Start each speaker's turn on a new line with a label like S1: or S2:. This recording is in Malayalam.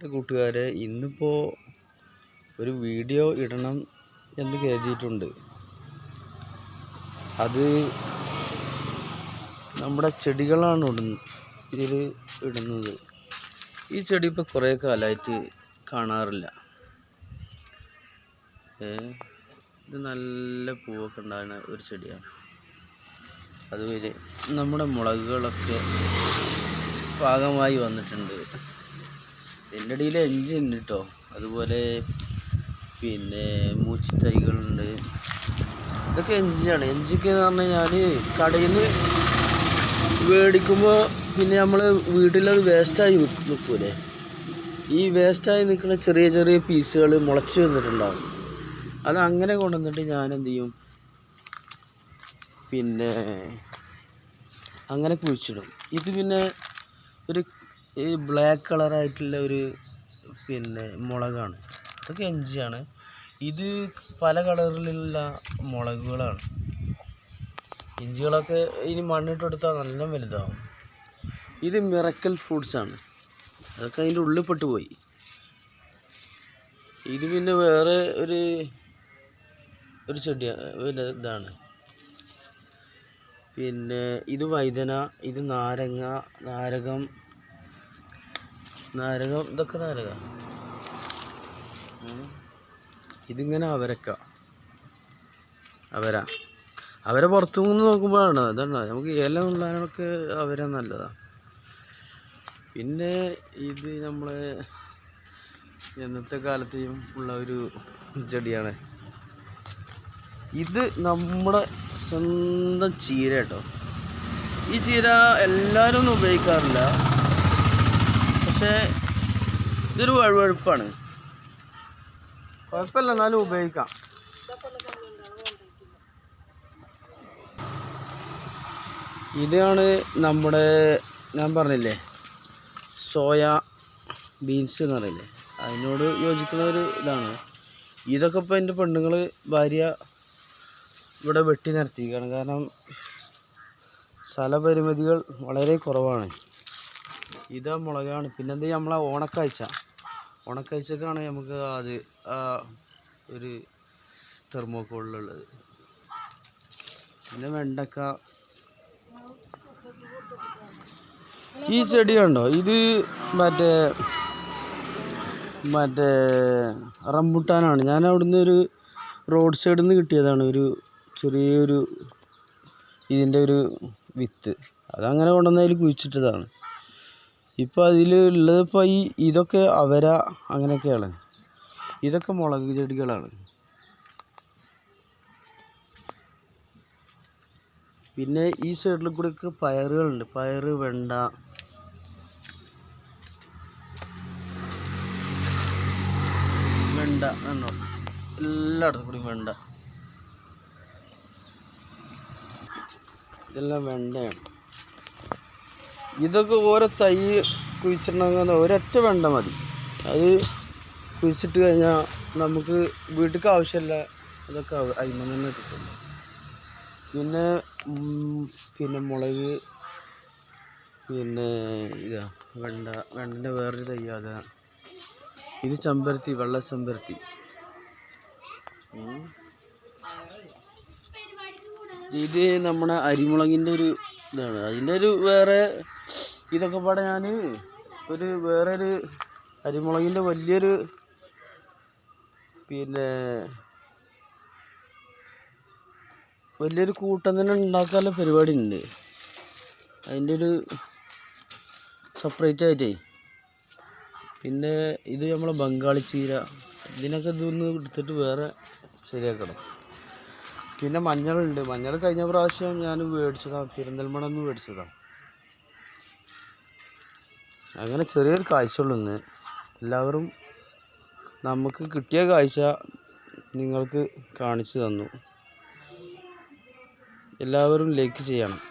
S1: പ്രിയപ്പെട്ട കൂട്ടുകാരെ ഇന്നിപ്പോൾ ഒരു വീഡിയോ ഇടണം എന്ന് കരുതിയിട്ടുണ്ട്. അത് നമ്മുടെ ചെടികളാണ് ഇടുന്നത് ഇതിൽ ഇടുന്നത്. ഈ ചെടി ഇപ്പോൾ കുറേ കാലമായിട്ട് കാണാറില്ല. ഇത് നല്ല പൂവൊക്കെ ഉണ്ടാകുന്ന ഒരു ചെടിയാണ്. അതുപോലെ നമ്മുടെ മുളകുകളൊക്കെ പാകമായി വന്നിട്ടുണ്ട്. എന്റെ ഇടയിൽ എഞ്ചി ഉണ്ട് കേട്ടോ അതുപോലെ പിന്നെ മൂച്ചി തൈകളുണ്ട് ഇതൊക്കെ എഞ്ചിയാണ് എഞ്ചിക്ക് എന്ന് പറഞ്ഞാൽ കഴിഞ്ഞാൽ കടയിൽ മേടിക്കുമ്പോൾ പിന്നെ നമ്മൾ വീട്ടിലത് വേസ്റ്റായി നിൽക്കൂലേ ഈ വേസ്റ്റായി നിൽക്കുന്ന ചെറിയ ചെറിയ പീസുകൾ മുളച്ച് വന്നിട്ടുണ്ടാവും. അത് അങ്ങനെ കൊണ്ടുവന്നിട്ട് ഞാൻ എന്ത് ചെയ്യും പിന്നെ അങ്ങനെ കുഴിച്ചിടും. ഇത് പിന്നെ ഒരു ഈ ബ്ലാക്ക് കളറായിട്ടുള്ള ഒരു പിന്നെ മുളകാണ്. അതൊക്കെ എഞ്ചിയാണ് ഇത് പല കളറിലുള്ള മുളകുകളാണ്. ഇഞ്ചികളൊക്കെ ഇനി മണ്ണിട്ടെടുത്താൽ നല്ല വലുതാവും. ഇത് മിറക്കൽ ഫ്രൂട്ട്സ് ആണ്. അതൊക്കെ അതിന്റെ ഉള്ളിൽ പെട്ടുപോയി ഇത് പിന്നെ വേറെ ഒരു ഒരു ചെടിയാണ് പിന്നെ ഇതാണ്. പിന്നെ ഇത് വൈദന ഇത് നാരങ്ങ നാരകം നാരകം ഇതൊക്കെ നാരക. ഇതിങ്ങനെ അവരക്ക. അവര. അവരെ പുറത്തു നിന്ന് നോക്കുമ്പോഴാണ്. അതാണ് നമുക്ക് ഇല ഉള്ളതിനൊക്കെ അവരെ നല്ലതാ. പിന്നെ ഇത് നമ്മളെ ഇന്നത്തെ കാലത്തെയും ഉള്ള ഒരു ചെടിയാണ്. ഇത് നമ്മുടെ സ്വന്തം ചീര കേട്ടോ. ഈ ചീര എല്ലാവരും ഒന്നും ഉപയോഗിക്കാറില്ല. പക്ഷേ ഇതൊരു വഴുവഴുപ്പാണ്. കുഴപ്പമില്ല എന്നാലും ഉപയോഗിക്കാം. ഇതാണ് നമ്മുടെ ഞാൻ പറഞ്ഞില്ലേ സോയ ബീൻസ് എന്ന് പറയില്ലേ? അതിനോട് യോജിക്കുന്ന ഒരു ഇതാണ്. ഇതൊക്കെ ഇപ്പോൾ എന്റെ പെണ്ണുങ്ങൾ ഭാര്യ ഇവിടെ വെട്ടി നിർത്തിയിരിക്കുകയാണ് കാരണം സ്ഥലപരിമിതികൾ വളരെ കുറവാണ്. ഇതാ മുളകാണ്. പിന്നെന്ത് നമ്മളെ ഓണക്കാഴ്ച. ഓണക്കാഴ്ചക്കാണ് നമുക്ക് അത് ഒരു തെർമോക്കോളിലുള്ളത്. പിന്നെ വെണ്ടക്ക. ഈ ചെടി കണ്ടോ? ഇത് മറ്റേ മറ്റേ റംബുട്ടാനാണ്. ഞാൻ അവിടുന്ന് ഒരു റോഡ് സൈഡിൽ നിന്ന് കിട്ടിയതാണ് ഒരു ചെറിയൊരു ഇതിന്റെ ഒരു വിത്ത്. അതങ്ങനെ കൊണ്ടുവന്ന് അതിൽ കുഴിച്ചിട്ടതാണ്. ഇപ്പോൾ അതിൽ ഉള്ളത് ഇപ്പോൾ ഈ ഇതൊക്കെ അവര അങ്ങനെയൊക്കെയാണ്. ഇതൊക്കെ മുളക് ചെടികളാണ്. പിന്നെ ഈ സൈഡിൽ കൂടെയൊക്കെ പയറുകളുണ്ട്. പയറ് വെണ്ട. വെണ്ട എന്നോ എല്ലായിടത്തും കൂടി വെണ്ട. ഇതെല്ലാം വെണ്ടയാണ്. ഇതൊക്കെ ഓരോ തൈ കുഴിച്ചിട്ടുണ്ടെങ്കിൽ ഒരൊറ്റ വെണ്ട മതി. അത് കുഴിച്ചിട്ട് കഴിഞ്ഞാൽ നമുക്ക് വീട്ടിലേക്ക് ആവശ്യമില്ല അതൊക്കെ അതിന് തന്നെ കിട്ടും പിന്നെ പിന്നെ മുളക് പിന്നെ ഇതാ വെണ്ട വെണ്ടന്റെ വേറൊരു തയ്യാത ഇത് ചെമ്പരത്തി വെള്ള ചെമ്പരത്തി. ഇത് നമ്മുടെ അരിമുളകിന്റെ ഒരു ഇതാണ്. അതിന്റെ ഒരു വേറെ ഇതൊക്കെ പാടെ ഞാൻ ഒരു വേറെ ഒരു അരിമുളകിന്റെ വലിയൊരു പിന്നെ വലിയൊരു കൂട്ടം തന്നെ ഉണ്ടാക്കാനുള്ള പരിപാടി ഉണ്ട് അതിന്റെ ഒരു സെപ്പറേറ്റ് ആയിട്ടേ. പിന്നെ ഇത് നമ്മളെ ബംഗാളി ചീര. ഇതിനൊക്കെ ഇതൊന്ന് എടുത്തിട്ട് വേറെ ശരിയാക്കണം. പിന്നെ മഞ്ഞളുണ്ട്. മഞ്ഞൾ കഴിഞ്ഞ പ്രാവശ്യം ഞാൻ മേടിച്ചതാണ്. പെരിന്തൽമണ്ണ നിന്ന് മേടിച്ചതാണ്. അങ്ങനെ ചെറിയൊരു കാഴ്ചയുള്ളൂ ഇന്ന്. എല്ലാവരും നമുക്ക് കിട്ടിയ കാഴ്ച നിങ്ങൾക്ക് കാണിച്ചു തന്നു. എല്ലാവരും ലൈക്ക് ചെയ്യണം.